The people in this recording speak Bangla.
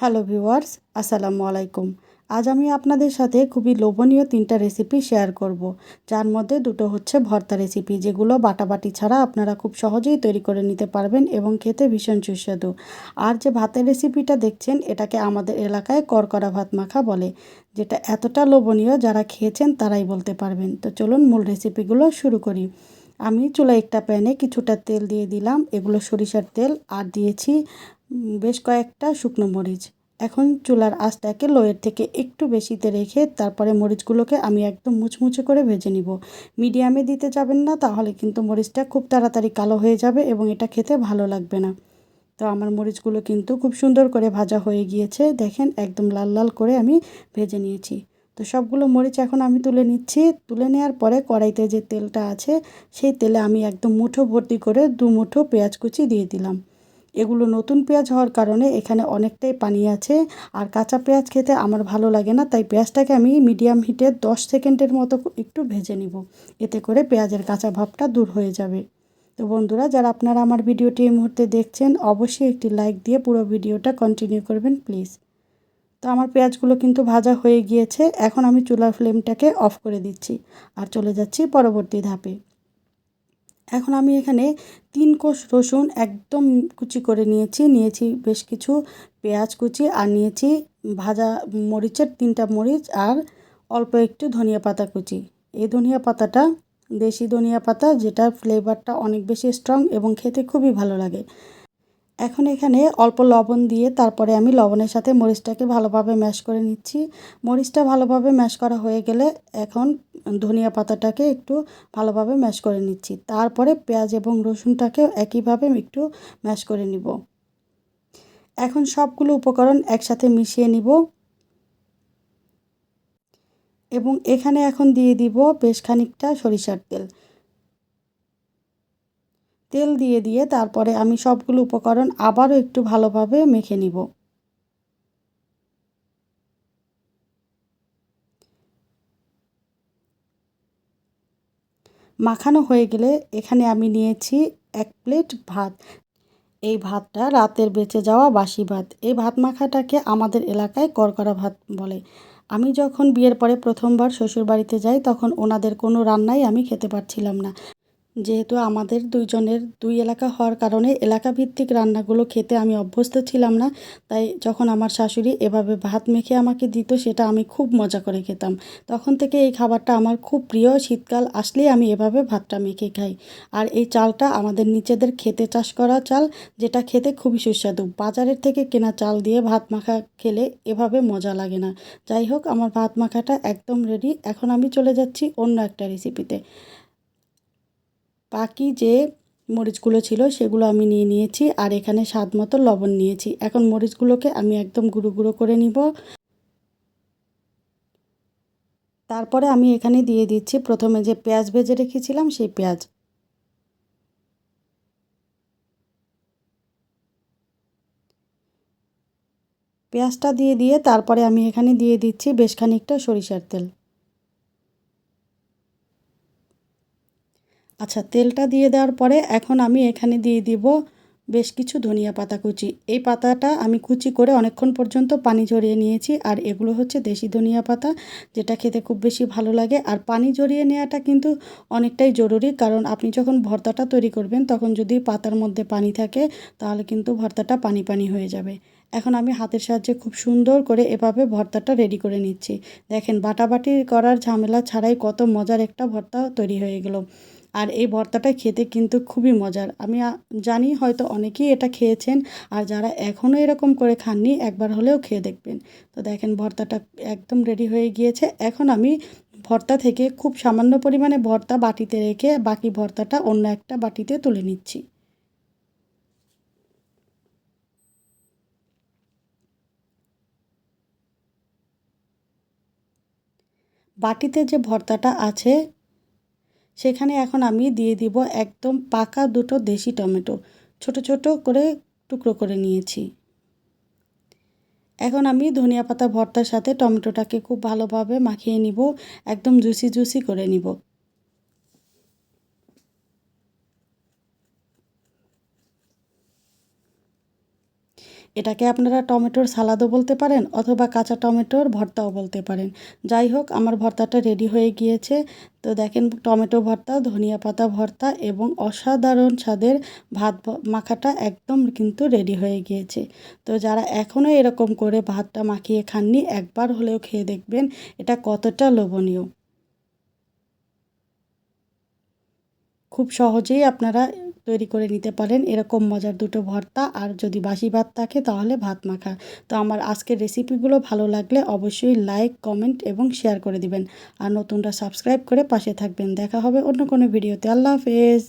হ্যালো ভিউয়ার্স, আসসালামু আলাইকুম। আজ আমি আপনাদের সাথে খুবই লোভনীয় তিনটা রেসিপি শেয়ার করব। যার মধ্যে দুটো হচ্ছে ভর্তা রেসিপি যেগুলো বাটাবাটি ছাড়া আপনারা খুব সহজেই তৈরি করে নিতে পারবেন এবং খেতে ভীষণ সুস্বাদু। আর যে ভাতের রেসিপিটা দেখছেন, এটাকে আমাদের এলাকায় করকরা ভাত মাখা বলে, যেটা এতটা লোভনীয় যারা খেয়েছেন তারাই বলতে পারবেন। তো চলুন মূল রেসিপিগুলো শুরু করি। আমি চুলা একটা প্যানে কিছুটা তেল দিয়ে দিলাম, এগুলো সরিষার তেল, আর দিয়েছি বেশ কয়েকটা শুকনো মরিচ। এখন চুলার আঁচটাকে লোয়ের থেকে একটু বেশিতে রেখে তারপরে মরিচগুলোকে আমি একদম মুচমুচে করে ভেজে নিব। মিডিয়ামে দিতে যাবেন না, তাহলে কিন্তু মরিচটা খুব তাড়াতাড়ি কালো হয়ে যাবে এবং এটা খেতে ভালো লাগবে না। তো আমার মরিচগুলো কিন্তু খুব সুন্দর করে ভাজা হয়ে গিয়েছে, দেখেন, একদম লাল লাল করে আমি ভেজে নিয়েছি। তো সবগুলো মরিচ এখন আমি তুলে নিচ্ছি। তুলে নেওয়ার পরে কড়াইতে যে তেলটা আছে, সেই তেলে আমি একদম মুঠো ভর্তি করে দু মুঠো পেঁয়াজ কুচি দিয়ে দিলাম। এগুলো নতুন পেঁয়াজ হওয়ার কারণে এখানে অনেকটাই পানি আছে আর কাঁচা পেঁয়াজ খেতে আমার ভালো লাগে না, তাই পেঁয়াজটাকে আমি মিডিয়াম হিটে দশ সেকেন্ডের মতো একটু ভেজে নিব। এতে করে পেঁয়াজের কাঁচা ভাবটা দূর হয়ে যাবে। তো বন্ধুরা, যারা আপনারা আমার ভিডিওটি এই মুহূর্তে দেখছেন, অবশ্যই একটি লাইক দিয়ে পুরো ভিডিওটা কন্টিনিউ করবেন প্লিজ তো আমার পেঁয়াজগুলো কিন্তু ভাজা হয়ে গিয়েছে। এখন আমি চুলার ফ্লেমটাকে অফ করে দিচ্ছি আর চলে যাচ্ছি পরবর্তী ধাপে। এখন আমি এখানে তিন কোষ রসুন একদম কুচি করে নিয়েছি। নিয়েছি বেশ কিছু পেঁয়াজ কুচি আর নিয়েছি ভাজা মরিচের তিনটা মরিচ আর অল্প একটু ধনিয়া পাতা কুচি। এই ধনিয়া পাতাটা দেশি ধনিয়া পাতা, যেটার ফ্লেভারটা অনেক বেশি স্ট্রং এবং খেতে খুবই ভালো লাগে। এখন এখানে অল্প লবণ দিয়ে তারপরে আমি লবণের সাথে মরিচটাকে ভালোভাবে ম্যাশ করে নিচ্ছি। মরিচটা ভালোভাবে ম্যাশ করা হয়ে গেলে এখন ধনিয়া পাতাটাকে একটু ভালোভাবে ম্যাশ করে নিচ্ছি। তারপরে পেঁয়াজ এবং রসুনটাকেও একইভাবে একটু ম্যাশ করে নিব। এখন সবগুলো উপকরণ একসাথে মিশিয়ে নিব। এবং এখানে এখন দিয়ে দিব বেশ খানিকটা সরিষার তেল। তেল দিয়ে দিয়ে তারপরে আমি সবগুলো উপকরণ আবারও একটু ভালোভাবে মেখে নিব। মাখানো হয়ে গেলে এখানে আমি নিয়েছি এক প্লেট ভাত। এই ভাতটা রাতের বেঁচে যাওয়া বাসি ভাত। এই ভাত মাখাটাকে আমাদের এলাকায় করকরা ভাত বলে। আমি যখন বিয়ের পরে প্রথমবার শ্বশুর বাড়িতে যাই তখন ওনাদের কোনো রান্নাই আমি খেতে পারছিলাম না। যেহেতু আমাদের দুইজনের দুই এলাকা হওয়ার কারণে এলাকা ভিত্তিক রান্নাগুলো খেতে আমি অভ্যস্ত ছিলাম না, তাই যখন আমার শাশুড়ি এভাবে ভাত মেখে আমাকে দিত সেটা আমি খুব মজা করে খেতাম। তখন থেকে এই খাবারটা আমার খুব প্রিয়। শীতকাল আসলেই আমি এভাবে ভাতটা মেখে খাই। আর এই চালটা আমাদের নিচেদের খেতে চাষ করা চাল, যেটা খেতে খুবই সুস্বাদু। বাজারের থেকে কেনা চাল দিয়ে ভাত মাখা খেলে এভাবে মজা লাগে না। যাই হোক, আমার ভাত মাখাটা একদম রেডি এখন আমি চলে যাচ্ছি অন্য একটা রেসিপিতে বাকি যে মরিচগুলো ছিল সেগুলো আমি নিয়ে নিয়েছি আর এখানে স্বাদ মতো লবণ নিয়েছি। এখন মরিচগুলোকে আমি একদম গুঁড়ো গুঁড়ো করে নিব। তারপরে আমি এখানে দিয়ে দিচ্ছি প্রথমে যে পেঁয়াজ ভেজে রেখেছিলাম সেই পেঁয়াজ। পেঁয়াজটা দিয়ে দিয়ে তারপরে আমি এখানে দিয়ে দিচ্ছি বেশ খানিকটা সরিষার তেল। আচ্ছা তেলটা দিয়ে দেওয়ার পরে এখন আমি এখানে দিয়ে দিব বেশ কিছু ধনিয়া পাতা কুচি। এই পাতাটা আমি কুচি করে অনেকক্ষণ পর্যন্ত পানি ঝরিয়ে নিয়েছি, আর এগুলো হচ্ছে দেশি ধনিয়া পাতা, যেটা খেতে খুব বেশি ভালো লাগে। আর পানি ঝরিয়ে নেওয়াটা কিন্তু অনেকটাই জরুরি, কারণ আপনি যখন ভর্তাটা তৈরি করবেন, তখন যদি পাতার মধ্যে পানি থাকে, তাহলে কিন্তু ভর্তাটা পানি পানি হয়ে যাবে। এখন আমি হাতের সাহায্যে খুব সুন্দর করে এভাবে ভর্তাটা রেডি করে নিচ্ছি। দেখেন, বাটাবাটি করার ঝামেলা ছাড়াই কত মজার একটা ভর্তা তৈরি হয়ে গেল। আর এই ভর্তাটা খেতে কিন্তু খুবই মজার। আমি জানি হয়তো অনেকেই এটা খেয়েছেন, আর যারা এখনও এরকম করে খাননি, একবার হলেও খেয়ে দেখবেন। তো দেখেন ভর্তাটা একদম রেডি হয়ে গিয়েছে। এখন আমি ভর্তা থেকে খুব সামান্য পরিমাণে ভর্তা বাটিতে রেখে বাকি ভর্তাটা অন্য একটা বাটিতে তুলে নিচ্ছি। বাটিতে যে ভর্তাটা আছে সেখানে এখন আমি দিয়ে দিব একদম পাকা দুটো দেশি টমেটো। ছোট ছোট করে টুকরো করে নিয়েছি। এখন আমি ধনিয়া পাতা ভর্তার সাথে টমেটোটাকে খুব ভালোভাবে মাখিয়ে নিব, একদম জুসি জুসি করে নিব। এটাকে আপনারা টমেটোর সালাদও বলতে পারেন অথবা কাঁচা টমেটোর ভর্তাও বলতে পারেন। যাই হোক, আমার ভর্তাটা রেডি হয়ে গিয়েছে। তো দেখেন, টমেটো ভর্তা, ধনিয়া পাতা ভর্তা এবং অসাধারণ স্বাদের ভাত মাখাটা একদম কিন্তু রেডি হয়ে গিয়েছে। তো যারা এখনও এরকম করে ভাতটা মাখিয়ে খাননি, একবার হলেও খেয়ে দেখবেন, এটা কতটা লোভনীয়। খুব সহজেই আপনারা তৈরি করে নিতে পারেন। এরকম মজার দুটো ভর্তা আর যদি বাসি ভাত থাকে তাহলে ভাত মাখা। তো আমার আজকের রেসিপিগুলো ভালো লাগলে অবশ্যই লাইক, কমেন্ট এবং শেয়ার করে দিবেন। আর নতুনটা সাবস্ক্রাইব করে পাশে থাকবেন। দেখা হবে অন্য কোনো ভিডিওতে। আল্লাহ হাফেজ।